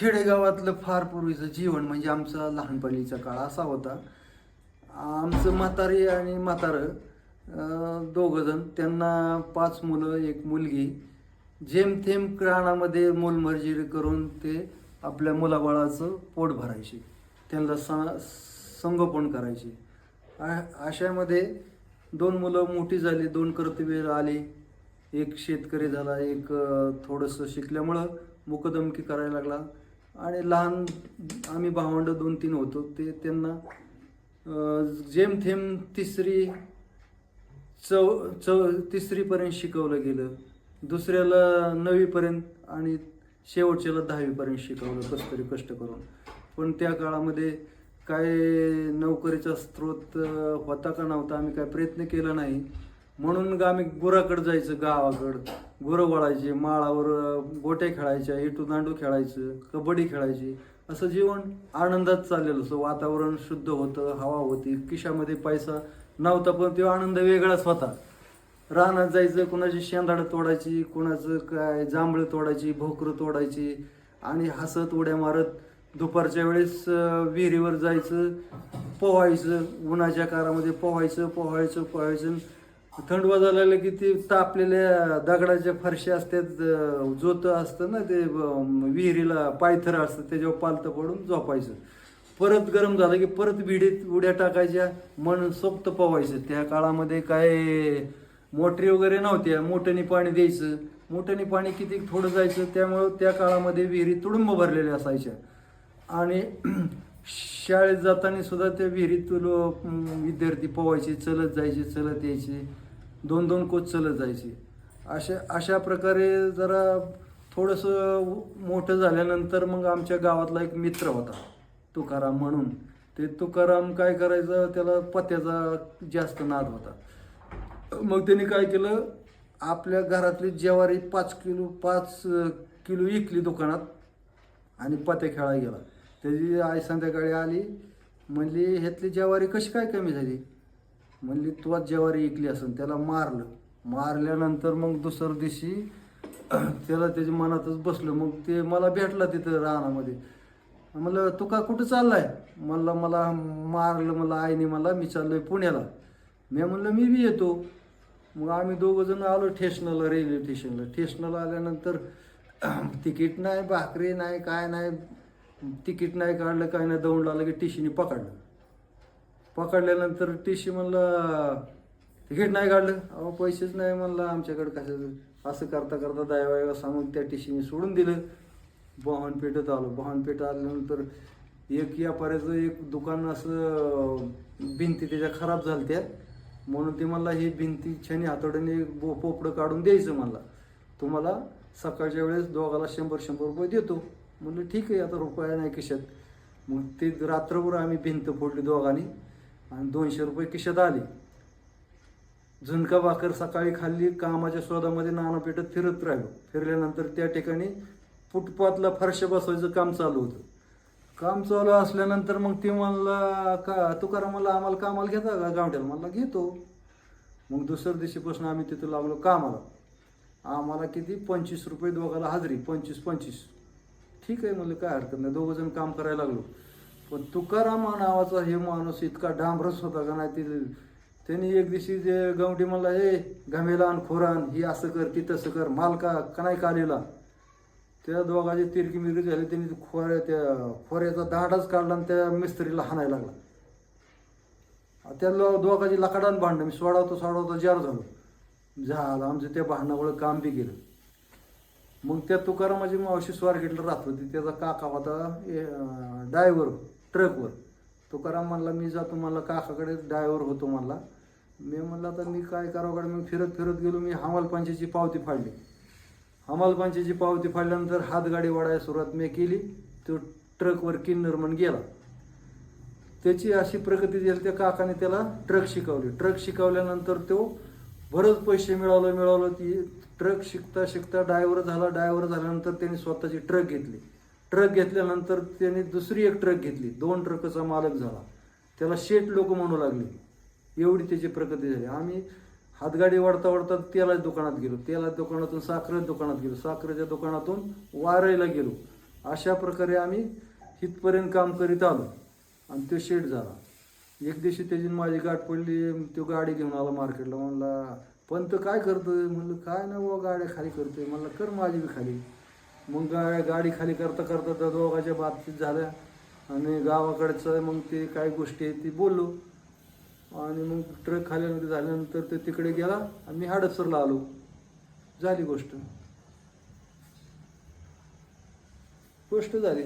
खेडेगावातलं फार पूर्वीचं जीवन म्हणजे आमचा लहानपणीचा काळ असा होता. आमचं म्हातारी आणि म्हातारं दोघंजण त्यांना पाच मुलं एक मुलगी. जेमथेम रानामध्ये मोलमर्जी करून ते आपल्या मुलाबाळाचं पोट भरायचे. त्यांना सा संगोपन करायचे. आ- अशामध्ये दोन मुलं मोठी झाली दोन कर्तव्य आली. एक शेतकरी झाला एक थोडंसं शिकल्यामुळं मुकदमकी करायला लागला. आणि लहान आम्ही भावंड दोन तीन होतो ते त्यांना जेमथेम तिसरी चौ चौ तिसरीपर्यंत शिकवलं गेलं. दुसऱ्याला नववीपर्यंत आणि शेवटच्याला दहावीपर्यंत शिकवलं कसं तरी कष्ट करून. पण त्या काळामध्ये काय नोकरीचा स्रोत होता का नव्हता आम्ही काय प्रयत्न केला नाही. म्हणून ग आम्ही गुराकडं जायचं गावाकडं. गुरं वळायचे माळावर गोट्या खेळायच्या इटू दांडू खेळायचं कबड्डी खेळायची. असं जीवन आनंदात चाललेलं असं वातावरण शुद्ध होतं हवा होती. खिशामध्ये पैसा नव्हता पण तो आनंद वेगळाच होता. रानात जायचं कुणाची शेंदाडं तोडायची कुणाचं काय जांभळं तोडायची भोकरं तोडायची आणि हसत उड्या मारत दुपारच्या वेळेस विहिरीवर जायचं पोहायचं उन्हाच्या कारामध्ये पोहायचं पोहायचं पोहायचं थंड वाजायला की ते तापलेल्या दगडाच्या फरशी असतात जोत जोतं असतं ना ते विहिरीला पायथर असतं त्याच्यावर पालतं पडून झोपायचं. परत गरम झालं की परत विडीत उड्या टाकायच्या मन सोप्त पोवायचं त्या काळामध्ये काय मोटरी वगैरे नव्हत्या मोठ्याने पाणी द्यायचं. मोठ्याने पाणी किती थोडं जायचं त्यामुळं त्या काळामध्ये विहिरी तुडुंब भरलेल्या असायच्या. आणि शाळेत जाताना सुद्धा त्या विहिरीत विद्यार्थी पोवायचे चलत जायचे चलत यायचे. दोन दोन कोच चलत जायचे. अशा अशा प्रकारे जरा थोडंसं मोठं झाल्यानंतर मग आमच्या गावातला एक मित्र होता तुकाराम म्हणून. ते तुकाराम काय करायचं त्याला पत्त्याचा जास्त नाद होता. मग त्यांनी काय केलं आपल्या घरातली ज्वारी पाच किलो पाच किलो विकली दुकानात आणि पत्ते खेळायला गेला. त्याची आई संध्याकाळी आली म्हणली ह्यातली ज्वारी कशी काय कमी झाली? म्हणली तुला ज्वारी ऐकली असेल त्याला मारलं. मारल्यानंतर मग दुसऱ्या दिवशी त्याला त्याच्या मनातच बसलं. मग ते मला भेटला तिथं रानामध्ये. म्हणलं तू का कुठं चाललाय? म्हणलं मला मारलं मला आईने मला मी चाललोय पुण्याला. मी म्हणलं मी बी येतो. मग आम्ही दोघं जण आलो ठेशनला रेल्वे स्टेशनला. ठेशनला आल्यानंतर तिकीट नाही भाकरी नाही काय नाही. तिकीट नाही काढलं काय नाही. दौंड आलं की टिशीने पकडलं. पकडल्यानंतर टीशी म्हणलं तिकीट नाही काढलं. अहो पैसेच नाही म्हणलं आमच्याकडे कशाचं? असं करता करता दयावाया सांगून त्या टीशीने सोडून दिलं. बहानपेठेत आलो. बहानपेठ आल्यानंतर एक व्यापाऱ्याचं एक दुकान असं भिंती त्याच्या खराब झालत्या. म्हणून ते मला ही भिंती छानी हातोड्याने बो पोपडं काढून द्यायचं मला तुम्हाला सकाळच्या वेळेस दोघाला शंभर शंभर रुपये देतो. म्हणलं ठीक आहे आता रुपया नाही खिशात. मग ते रात्रभर आम्ही भिंत फोडली दोघांनी. आणि दोनशे रुपये किशात आले. झुणका भाकर सकाळी खाल्ली कामाच्या शोधामध्ये नाना पेटत फिरत राहिलो. फिरल्यानंतर त्या ठिकाणी फुटपाथला फरशा बसवायचं काम चालू होतं. काम चालू असल्यानंतर मग ते म्हणला का तुकाराम मला आम्हाला कामाला घेता का गावठ्याला मला घेतो. मग दुसऱ्या दिवशीपासून आम्ही तिथं लागलो कामाला. आम्हाला किती? पंचवीस रुपये दोघाला हाजरी पंचवीस पंचवीस. ठीक आहे म्हणलं काय हरकत नाही दोघं जण काम करायला लागलो. पण तुकाराम नावाचा हे माणूस इतका डांबरस होता का नाही ते त्यांनी एक दिवशी जे गवटी म्हणला ए घमेला आणि खोरान ही असं कर ती तसं कर मालका का नाही कालीला त्या दोघांची तिरकी मिरकी झाली त्यांनी खोऱ्या त्या खोऱ्याचा दांडाच काढला आणि त्या मिस्त्रीला हाणायला लागला. त्या लो- दोघाची लाकडान भांडणं मी सोडावतो सोडावतो जार झालो. झालं आमचं त्या भांडणामुळे काम बी गेलं. मग त्या तुकारामाची मावशी स्वारगेटला राहत होती त्याचा काका होता ड्रायव्हर. ट्रकवर. तुकाराम म्हणला मी जातो. म्हणला काकाकडे ड्रायव्हर होतो. म्हणला. मी म्हणलं आता मी काय करावं? कडे मी फिरत फिरत गेलो मी हमालपंचेची पावती फाडली. हमालपंचेची पावती फाडल्यानंतर हातगाडी वाढायला सुरुवात मी केली. तो ट्रकवर किन्नर म्हणून गेला. त्याची अशी प्रगती झाली त्या काकाने त्याला ट्रक शिकवली. ट्रक शिकवल्यानंतर तो बरंच पैसे मिळवलं मिळवलं. ती ट्रक शिकता शिकता डायव्हर झाला. डायव्हर झाल्यानंतर त्याने स्वतःची ट्रक घेतली. ट्रक घेतल्यानंतर त्यांनी दुसरी एक ट्रक घेतली. दोन ट्रकचा मालक झाला. त्याला शेट लोक म्हणू लागले. एवढी त्याची प्रगती झाली. आम्ही हातगाडी वाढता वाढता तेलाच्या दुकानात गेलो. तेलाच्या दुकानातून साखरेच्या दुकानात गेलो. साखरेच्या दुकानातून वारायला गेलो. अशा प्रकारे आम्ही इथपर्यंत काम करीत आलो. आणि तो शेट झाला. एक दिवशी त्याची माझी गाठ पडली. तो गाडी घेऊन आला मार्केटला. म्हणला पण तर काय करतोय? म्हणलं काय ना बुवा गाड्या खाली करतोय. म्हणलं कर माझी बी खाली. मग गा गाडी खाली करता करता त्या दोघांच्या बाबतीत झाल्या आणि गावाकडचं मग ते काय गोष्टी आहे ती बोललो. आणि मग ट्रक खाल्यानंतर झाल्यानंतर ते तिकडे गेला आणि मी हडपसरला आलो. झाली गोष्ट. गोष्ट झाली.